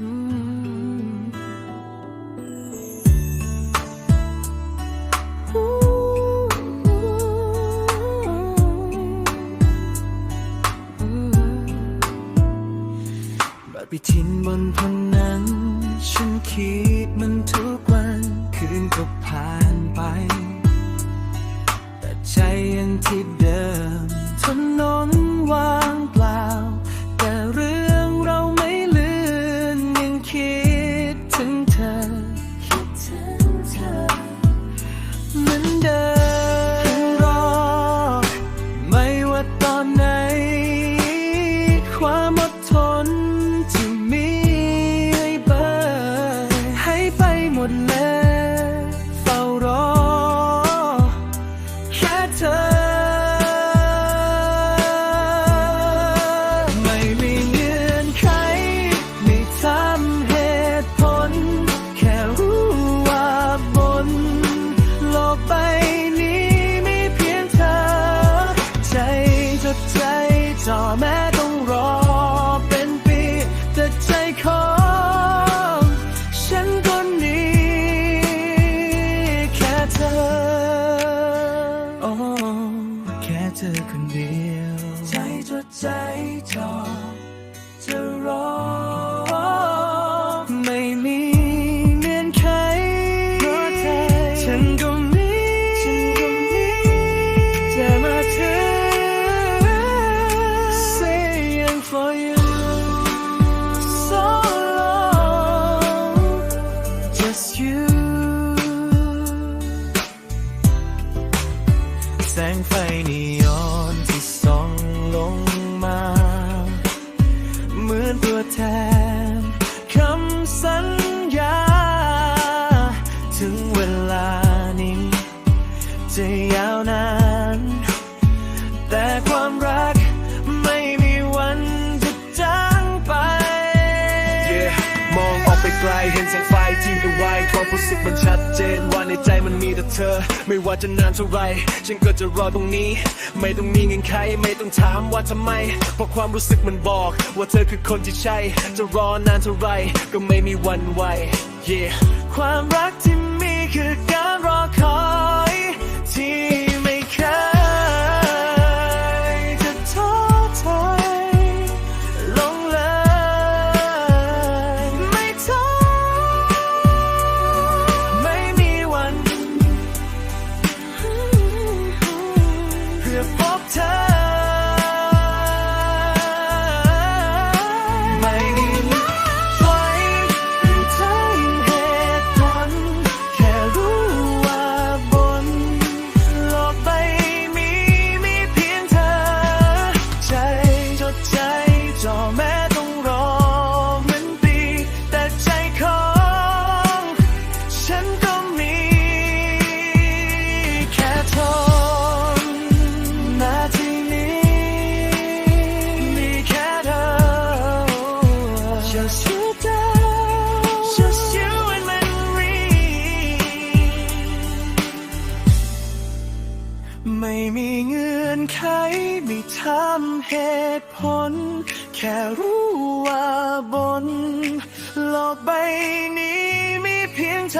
บัดไปทิ้นบนผนัง ฉันคิดมันทุกวัน คืนก็ผ่าน แม้ต้องรอเป็นปี แต่ใจของฉันคนนี้แค่เธอ oh, แค่เธอคนเดียว จนว่าในใจมันมีแต่เธอ ไม่ว่าจะนานเท่าไรฉันก็จะรอตรงนี้ ไม่ต้องมีเงินใครไม่ต้องถามว่าทำไม เพราะความรู้สึกมันบอก ว่าเธอคือคนที่ใช่ จะรอนานเท่าไรก็ไม่มีวันไหว yeah ความรักที่มีคือการ ถามเหตุผล แค่รู้ว่าบนโลกใบนี้มีเพียงเธอ